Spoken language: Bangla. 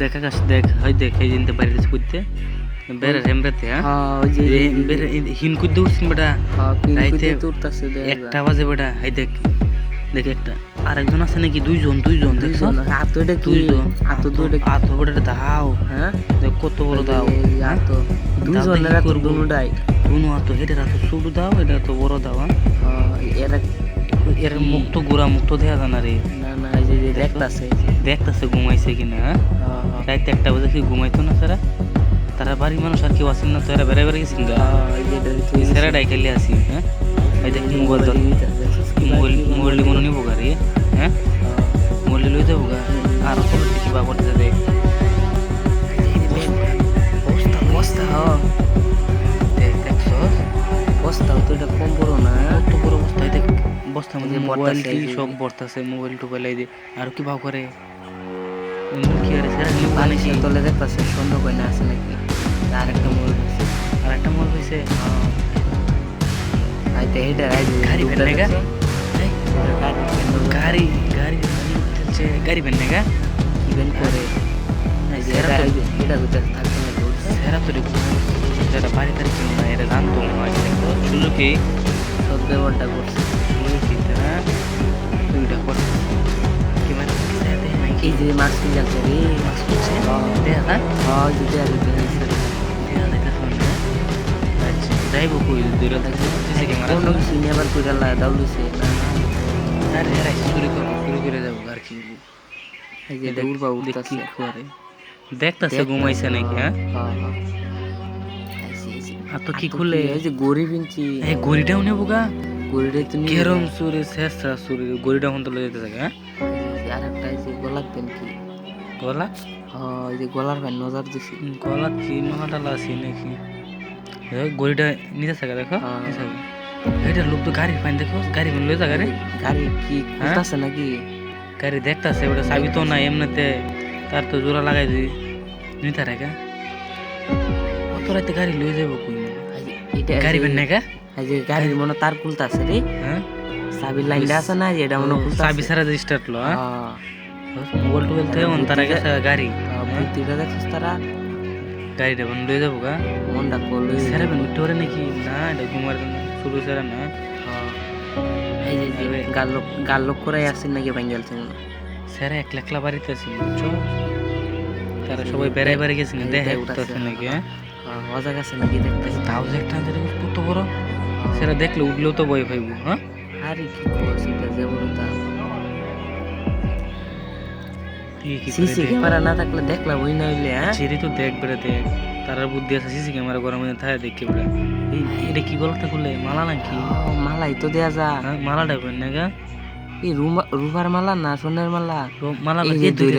দেখ আকাশ দেখ হয় দেখ এই জিনতে বাইরে করতে। বেড়ে হেমরাতে হ্যাঁ? হ্যাঁ ওই যে এ, হিন কুদ্দে উঠছেন বেটা হ্যাঁ রাইতে একটা বাজে বেটা হাই দেখ দেখ একটা। আরেকজন আছে নাকি? দুইজন দুইজন দেখছ দুইজন হাত এটা কি? দুইজন। হাত দুইটা? হাত বেটা দাও। হ্যাঁ? দেখ কত বড় দাও। হাত দুইজনের হাত করব? দুটাই কোনো হাত এটা হাত ছোট দাও এটা তো বড় দাও হ্যাঁ? এরা এর মুক্ত গোড়া মুক্ত দেয়া জানা রে না না যে দেখতাছে দেখতেছে ঘুমাইছে কিনা হ্যাঁ? হ্যাঁ, হ্যাঁ। একটা বাজে কি ঘুমাইতো না তারা? তারা বাড়ির মানুষ আর কেউ আসেন না তো এরা বেড়ে বেড়ে গেছেন সেরা ডাইকালি আসি হ্যাঁ? এই দেখ মোবাইল মোবাইল মোবাইল মনে নিবো গাড়ি হ্যাঁ? মোবাইল লই যাব গা। আর তো দেখি বা করতে দেখ। বস্তা হ্যাঁ। দেখ দেখছ বস্তা তো এটা কম বড় না। বস্তা মধ্যে মোবাইল বর্তাছে, কি সব বর্তাছে মোবাইল টোবাইল এই আর কি ভাব করে? কি আরে সেরা নিউ বানাইছি বালিশের তলে দেখতাছে সন্ধ্যা কইনা আছে নাকি? আর একটা মোড় আছে আর একটা মোবাইল হইছে? আইতে হেডে আই যে গাড়ি দুধটা ভেন্নে গা? গাড়ি? গাড়ি গাড়ি চলছে গাড়ি বেন গা? কি ভেন করে সেরা তো- এটা থাকতে না সেরা তো বাড়ি তারিখ না এটা জানতো মনে হয় দেখো সুজুকি সব ব্যবহারটা করছে। তারা মাছ কিনে যাচ্ছে রে হচ্ছে দেখা এই যে আর দেখা দেখা শুনে যাইব কই দূরে থাকছে সিসি ক্যামেরা কোনো কিছু করে যাব আর কি এই যে উঠতাছে কি করে দেখতাছে ঘুমাইছে নাকি হ্যাঁ হ্যাঁ হ্যাঁ। আর তো কি খুলে এই যে গরিব ইঞ্চি এই গড়িটাও নেব গা গরিবে তুমি কেরম সুরে শেষরা সুরে গড়িটা হন তো লইতে থাকে হ্যাঁ? আর একটা যে গলার পেন কি? গলা? হ্যাঁ যে গলার পেন নজর দিছি গলা কি মালাটা লাসি নাকি? গড়িটা নিতে থাকে দেখো হ্যাঁ। এটা লোক তো গাড়ি পাইন দেখো গাড়ি পাইন লই যা গাড়ি। গাড়ি কি হ্যাঁ? খুলতাছে নাকি? গাড়ি দেখতাছে ওটা চাবি তো না এমনিতে তার তো জোড়া লাগাই দিই। নিতে রেখা অত রাতে গাড়ি লই যাব এই গাড়ি পেন নাকি এই যে গাড়ির মনে তার খুলতাছে রে। হ্যাঁ? চাবির লাইনটা আছে না যে এটা মনে খুলতাছে। চাবি সারা স্টার্ট লো হ্যাঁ? হ্যাঁ। মোবাইল টোবাইল থেকে অন তার কাছে গাড়ি। হ্যাঁ, বুদ্ধিটা দেখছিস তারা? গাড়িটা বন লই যাব গা। মনটা করল সেরা বেন উঠতে পারে নাকি? না এটা ঘুমার শুরু সেরা না। এই যে যে গাল লোক গাল লোক করে আসছেন নাকি মনে হয়। স্যার এক লাখলা বাড়িতে আছি বুঝছ? তারা সবাই বেড়াই বেড়ে গেছে এই দেখে উঠতেছে। নাকি হ্যাঁ? হ্যাঁ অজাগ আছে নাকি দেখতেছি তাও যে একটা কত বড়? সেটা দেখলে উঠলেও তো ভয় পাইবো হ্যাঁ? আরে কি করছ এটা যে বলতা কি কি করে সিসি ক্যামেরা না থাকলে দেখলা বই না হইলে হ্যাঁ? তো দেখ বেড়ে দেখ তারার বুদ্ধি আছে সিসি ক্যামেরা গরম থাকে দেখে বেড়ে। এই এটা কি গলাটা খুলে? মালা নাকি? মালাই তো দেয়া যা। হ্যাঁ মালাটা বেন না গা। এই রুমা- রুবার মালা না সোনার মালা? মালা দুই